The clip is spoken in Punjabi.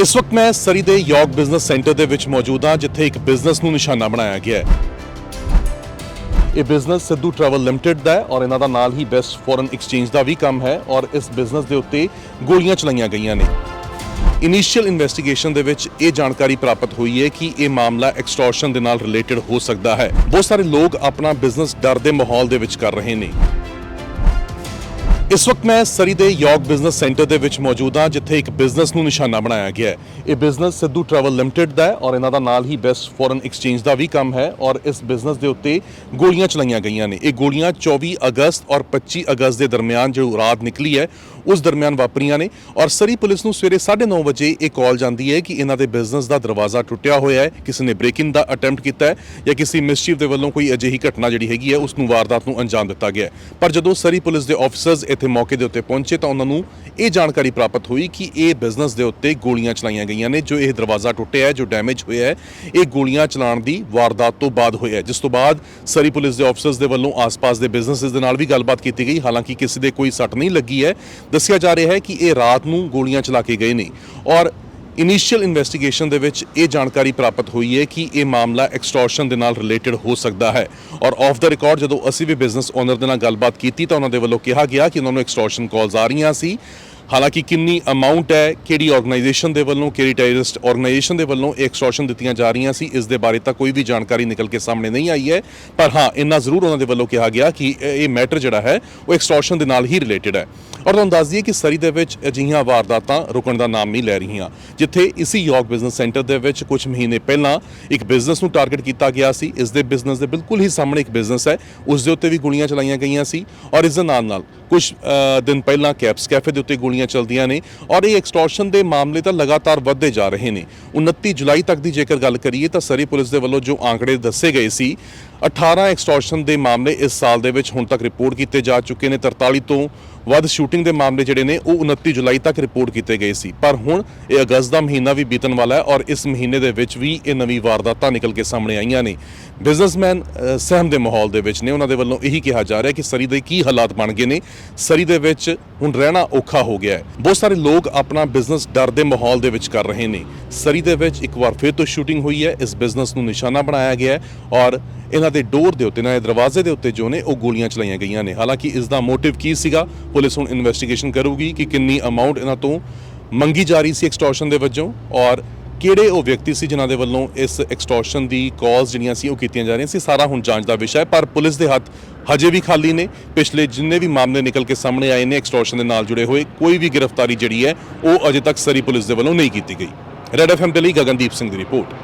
ਇਸ ਵਕਤ ਮੈਂ ਸਰੀ ਦੇ ਯੋਗ ਬਿਜ਼ਨਸ ਸੈਂਟਰ ਦੇ ਵਿੱਚ ਮੌਜੂਦ ਹਾਂ, ਜਿੱਥੇ ਇੱਕ ਬਿਜ਼ਨਸ ਨੂੰ ਨਿਸ਼ਾਨਾ ਬਣਾਇਆ ਗਿਆ ਹੈ। ਇਹ ਬਿਜ਼ਨਸ ਸਿੱਧੂ ਟਰੈਵਲ ਲਿਮਟਿਡ ਦਾ ਹੈ ਔਰ ਇਹਨਾਂ ਦਾ ਨਾਲ ਹੀ ਬੈਸਟ ਫੋਰਨ ਐਕਸਚੇਂਜ ਦਾ ਵੀ ਕੰਮ ਹੈ ਔਰ ਇਸ ਬਿਜ਼ਨਸ ਦੇ ਉੱਤੇ ਗੋਲੀਆਂ ਚਲਾਈਆਂ ਗਈਆਂ ਨੇ। ਇਨੀਸ਼ੀਅਲ ਇਨਵੈਸਟੀਗੇਸ਼ਨ ਦੇ ਵਿੱਚ ਇਹ ਜਾਣਕਾਰੀ ਪ੍ਰਾਪਤ ਹੋਈ ਹੈ ਕਿ ਇਹ ਮਾਮਲਾ ਐਕਸਟੋਰਸ਼ਨ ਦੇ ਨਾਲ ਰਿਲੇਟਡ ਹੋ ਸਕਦਾ ਹੈ। ਬਹੁਤ ਸਾਰੇ ਲੋਕ ਆਪਣਾ ਬਿਜ਼ਨਸ ਡਰ ਦੇ ਮਾਹੌਲ ਦੇ ਵਿੱਚ ਕਰ ਰਹੇ ਨੇ। ਇਸ ਵਕਤ ਮੈਂ ਸਰੀ ਦੇ ਯੋਗ ਬਿਜ਼ਨਸ ਸੈਂਟਰ ਦੇ ਵਿੱਚ ਮੌਜੂਦ ਹਾਂ, ਜਿੱਥੇ ਇੱਕ ਬਿਜ਼ਨਸ ਨੂੰ ਨਿਸ਼ਾਨਾ ਬਣਾਇਆ ਗਿਆ ਹੈ। ਇਹ ਬਿਜ਼ਨਸ ਸਿੱਧੂ ਟਰੈਵਲ ਲਿਮਟਿਡ ਦਾ ਹੈ ਔਰ ਇਹਨਾਂ ਦਾ ਨਾਲ ਹੀ ਬੈਸਟ ਫੋਰਨ ਐਕਸਚੇਂਜ ਦਾ ਵੀ ਕੰਮ ਹੈ ਔਰ ਇਸ ਬਿਜ਼ਨਸ ਦੇ ਉੱਤੇ ਗੋਲੀਆਂ ਚਲਾਈਆਂ ਗਈਆਂ ਨੇ। ਇਹ ਗੋਲੀਆਂ 24 ਅਗਸਤ ਔਰ 25 ਅਗਸਤ ਦੇ ਦਰਮਿਆਨ ਜੋ ਰਾਤ ਨਿਕਲੀ ਹੈ, ਉਸ ਦਰਮਿਆਨ ਵਾਪਰੀਆਂ ਨੇ ਔਰ ਸਰੀ ਪੁਲਿਸ ਨੂੰ ਸਵੇਰੇ 9:30 ਵਜੇ ਇਹ ਕਾਲ ਜਾਂਦੀ ਹੈ ਕਿ ਇਹਨਾਂ ਦੇ ਬਿਜ਼ਨਸ ਦਾ ਦਰਵਾਜ਼ਾ ਟੁੱਟਿਆ ਹੋਇਆ ਹੈ, ਕਿਸੇ ਨੇ ਬ੍ਰੇਕ ਇਨ ਦਾ ਅਟੈਂਪਟ ਕੀਤਾ ਹੈ ਜਾਂ ਕਿਸੇ ਮਿਸਚੀਫ ਦੇ ਵੱਲੋਂ ਕੋਈ ਅਜਿਹੀ ਘਟਨਾ ਜਿਹੜੀ ਹੈਗੀ ਹੈ, ਉਸ ਨੂੰ ਵਾਰਦਾਤ ਨੂੰ ਅੰਜਾਮ ਦਿੱਤਾ ਗਿਆ ਪਰ ਜਦੋਂ ਸਰੀ ਪੁਲਿਸ ਦੇ ਆਫੀਸਰਸ ਇੱਥੇ ਮੌਕੇ ਦੇ ਉੱਤੇ ਪਹੁੰਚੇ ਤਾਂ ਉਹਨਾਂ ਨੂੰ ਇਹ ਜਾਣਕਾਰੀ ਪ੍ਰਾਪਤ ਹੋਈ ਕਿ ਇਹ ਬਿਜ਼ਨਸ ਦੇ ਉੱਤੇ ਗੋਲੀਆਂ ਚਲਾਈਆਂ ਗਈਆਂ ਨੇ, ਜੋ ਇਹ ਦਰਵਾਜ਼ਾ ਟੁੱਟਿਆ ਹੈ, ਜੋ ਡੈਮੇਜ ਹੋਇਆ ਹੈ, ਇਹ ਗੋਲੀਆਂ ਚਲਾਉਣ ਦੀ ਵਾਰਦਾਤ ਤੋਂ ਬਾਅਦ ਹੋਇਆ ਜਿਸ ਤੋਂ ਬਾਅਦ ਸਰੀ ਪੁਲਿਸ ਦੇ ਆਫੀਸਰਸ ਦੇ ਵੱਲੋਂ ਆਸ-ਪਾਸ ਦੇ ਬਿਜ਼ਨੈਸਸ ਦੇ ਨਾਲ ਵੀ ਗੱਲਬਾਤ ਕੀਤੀ ਗਈ। ਹਾਲਾਂਕਿ ਕਿਸੇ ਦੇ ਕੋਈ ਸੱਟ ਨਹੀਂ ਲੱਗੀ ਹੈ। ਦੱਸਿਆ ਜਾ ਰਿਹਾ ਹੈ ਕਿ ਇਹ ਰਾਤ ਨੂੰ ਗੋਲੀਆਂ ਚਲਾ ਕੇ ਗਏ ਨੇ। ਔਰ ਇਨੀਸ਼ੀਅਲ ਇਨਵੈਸਟੀਗੇਸ਼ਨ ਦੇ ਵਿੱਚ ਇਹ ਜਾਣਕਾਰੀ ਪ੍ਰਾਪਤ ਹੋਈ ਹੈ ਕਿ ਇਹ ਮਾਮਲਾ ਐਕਸਟੋਰਸ਼ਨ ਦੇ ਨਾਲ ਰਿਲੇਟਡ ਹੋ ਸਕਦਾ ਹੈ। ਔਰ ਆਫ ਦਾ ਰਿਕਾਰਡ ਜਦੋਂ ਅਸੀਂ ਵੀ ਬਿਜ਼ਨਸ ਓਨਰ ਦੇ ਨਾਲ ਗੱਲਬਾਤ ਕੀਤੀ ਤਾਂ ਉਹਨਾਂ ਦੇ ਵੱਲੋਂ ਕਿਹਾ ਗਿਆ ਕਿ ਉਹਨਾਂ ਨੂੰ ਐਕਸਟੋਰਸ਼ਨ ਕਾਲਸ ਆ ਰਹੀਆਂ ਸੀ। ਹਾਲਾਂਕਿ ਕਿੰਨੀ ਅਮਾਉਂਟ ਹੈ, ਕਿਹੜੀ ਆਰਗੇਨਾਈਜੇਸ਼ਨ ਦੇ ਵੱਲੋਂ, ਕਿਹੜੀ ਟੈਰਰਿਸਟ ਆਰਗੇਨਾਈਜੇਸ਼ਨ ਦੇ ਵੱਲੋਂ ਐਕਸਟੋਰਸ਼ਨ ਦਿੱਤੀਆਂ ਜਾ ਰਹੀਆਂ ਸੀ, ਇਸ ਦੇ ਬਾਰੇ ਤਾਂ ਕੋਈ ਵੀ ਜਾਣਕਾਰੀ ਨਿਕਲ ਕੇ ਸਾਹਮਣੇ ਨਹੀਂ ਆਈ ਹੈ। ਪਰ ਹਾਂ, ਇੰਨਾ ਜ਼ਰੂਰ ਉਹਨਾਂ ਦੇ ਵੱਲੋਂ ਕਿਹਾ ਗਿਆ ਕਿ ਇਹ ਮੈਟਰ ਜਿਹੜਾ ਹੈ, ਉਹ ਐਕਸਟੋਰਸ਼ਨ ਦੇ ਨਾਲ ਹੀ ਰਿਲੇਟਡ ਹੈ। ਔਰ ਤੁਹਾਨੂੰ ਦੱਸ ਦਈਏ ਕਿ ਸਰੀ ਦੇ ਵਿੱਚ ਅਜਿਹੀਆਂ ਵਾਰਦਾਤਾਂ ਰੁਕਣ ਦਾ ਨਾਮ ਨਹੀਂ ਲੈ ਰਹੀਆਂ। ਜਿੱਥੇ ਇਸੀ ਯੋਗ ਬਿਜ਼ਨਸ ਸੈਂਟਰ ਦੇ ਵਿੱਚ ਕੁਝ ਮਹੀਨੇ ਪਹਿਲਾਂ ਇੱਕ ਬਿਜ਼ਨਸ ਨੂੰ ਟਾਰਗੇਟ ਕੀਤਾ ਗਿਆ ਸੀ, ਇਸ ਦੇ ਬਿਜ਼ਨਸ ਦੇ ਬਿਲਕੁਲ ਹੀ ਸਾਹਮਣੇ ਇੱਕ ਬਿਜ਼ਨਸ ਹੈ, ਉਸ ਦੇ ਉੱਤੇ ਵੀ ਗੋਲੀਆਂ ਚਲਾਈਆਂ ਗਈਆਂ ਸੀ ਔਰ ਇਸ ਦੇ ਨਾਲ ਨਾਲ ਕੁਝ ਦਿਨ ਪਹਿਲਾਂ ਕੈਪਸ ਕੈਫੇ ਦੇ ਉੱਤੇ ਗੋਲੀਆਂ ਚਲਦੀਆਂ ਨੇ ਔਰ ਇਹ ਐਕਸਟੋਰਸ਼ਨ ਦੇ ਮਾਮਲੇ ਤਾਂ ਲਗਾਤਾਰ ਵੱਧਦੇ ਜਾ ਰਹੇ ਨੇ। 29 ਜੁਲਾਈ ਤੱਕ ਦੀ ਜੇਕਰ ਗੱਲ ਕਰੀਏ ਤਾਂ ਸਰੀ ਪੁਲਿਸ ਦੇ ਵੱਲੋਂ ਜੋ ਆંકੜੇ ਦੱਸੇ ਗਏ ਸੀ 18 ਐਕਸਟੋਰਸ਼ਨ ਦੇ ਮਾਮਲੇ ਇਸ ਸਾਲ ਦੇ ਵਿੱਚ ਹੁਣ ਤੱਕ ਰਿਪੋਰਟ ਕੀਤੇ ਜਾ ਚੁੱਕੇ ਨੇ। 43 ਤੋਂ ਵੱਧ ਸ਼ੂਟਿੰਗ ਦੇ ਮਾਮਲੇ ਜਿਹੜੇ ਨੇ, ਉਹ 29 ਜੁਲਾਈ ਤੱਕ ਰਿਪੋਰਟ ਕੀਤੇ ਗਏ ਸੀ। ਪਰ ਹੁਣ ਇਹ ਅਗਸਤ ਦਾ ਮਹੀਨਾ ਵੀ ਬੀਤਣ ਵਾਲਾ ਹੈ ਔਰ ਇਸ ਮਹੀਨੇ ਦੇ ਵਿੱਚ ਵੀ ਇਹ ਨਵੀਂ ਵਾਰਦਾਤਾਂ ਨਿਕਲ ਕੇ ਸਾਹਮਣੇ ਆਈਆਂ ਨੇ। ਬਿਜ਼ਨਸਮੈਨ ਸਹਿਮ ਦੇ ਮਾਹੌਲ ਦੇ ਵਿੱਚ ਨੇ। ਉਹਨਾਂ ਦੇ ਵੱਲੋਂ ਇਹੀ ਕਿਹਾ ਜਾ ਰਿਹਾ ਕਿ ਸਰੀ ਦੇ ਕੀ ਹਾਲਾਤ ਬਣ ਗਏ ਨੇ। ਸਰੀ ਦੇ ਵਿੱਚ ਹੁਣ ਰਹਿਣਾ ਔਖਾ ਹੋ ਗਿਆ ਹੈ। ਬਹੁਤ ਸਾਰੇ ਲੋਕ ਆਪਣਾ ਬਿਜ਼ਨਸ ਡਰ ਦੇ ਮਾਹੌਲ ਦੇ ਵਿੱਚ ਕਰ ਰਹੇ ਨੇ। ਸਰੀ ਦੇ ਵਿੱਚ ਇੱਕ ਵਾਰ ਫਿਰ ਤੋਂ ਸ਼ੂਟਿੰਗ ਹੋਈ ਹੈ। ਇਸ ਬਿਜ਼ਨਸ ਨੂੰ ਨਿਸ਼ਾਨਾ ਬਣਾਇਆ ਗਿਆ ਹੈ ਔਰ ਇਹਨਾਂ ਦੇ ਡੋਰ ਦੇ ਉੱਤੇ, ਇਹਨਾਂ ਦੇ ਦਰਵਾਜ਼ੇ ਦੇ ਉੱਤੇ ਜੋ ਨੇ, ਉਹ ਗੋਲੀਆਂ ਚਲਾਈਆਂ ਗਈਆਂ ਨੇ। ਹਾਲਾਂਕਿ ਇਸ ਦਾ ਮੋਟਿਵ ਕੀ ਸੀਗਾ, ਪੁਲਿਸ ਹੁਣ ਇਨਵੈਸਟੀਗੇਸ਼ਨ ਕਰੂਗੀ ਕਿ ਕਿੰਨੀ ਅਮਾਉਂਟ ਇਹਨਾਂ ਤੋਂ ਮੰਗੀ ਜਾ ਰਹੀ ਸੀ ਐਕਸਟੋਰਸ਼ਨ ਦੇ ਵਜੋਂ ਔਰ ਕਿਹੜੇ ਉਹ ਵਿਅਕਤੀ ਸੀ ਜਿਨ੍ਹਾਂ ਦੇ ਵੱਲੋਂ ਇਸ ਐਕਸਟੋਰਸ਼ਨ ਦੀ ਕਾਜ਼ ਜਿਹੜੀਆਂ ਸੀ ਉਹ ਕੀਤੀਆਂ ਜਾ ਰਹੀਆਂ ਸੀ, ਸਾਰਾ ਹੁਣ ਜਾਂਚ ਦਾ ਵਿਸ਼ਾ ਹੈ। ਪਰ ਪੁਲਿਸ ਦੇ ਹੱਥ ਹਜੇ ਵੀ ਖਾਲੀ ਨੇ। ਪਿਛਲੇ ਜਿੰਨੇ ਵੀ ਮਾਮਲੇ ਨਿਕਲ ਕੇ ਸਾਹਮਣੇ ਆਏ ਨੇ ਐਕਸਟੋਰਸ਼ਨ ਦੇ ਨਾਲ ਜੁੜੇ ਹੋਏ, ਕੋਈ ਵੀ ਗ੍ਰਿਫਤਾਰੀ ਜਿਹੜੀ ਹੈ, ਉਹ ਅਜੇ ਤੱਕ ਸਰੀ ਪੁਲਿਸ ਦੇ ਵੱਲੋਂ ਨਹੀਂ ਕੀਤੀ ਗਈ। ਰੈਡ ਐਫਐਮ ਦੇ ਲਈ ਗਗਨਦੀਪ ਸਿੰਘ ਦੀ ਰਿਪੋਰਟ।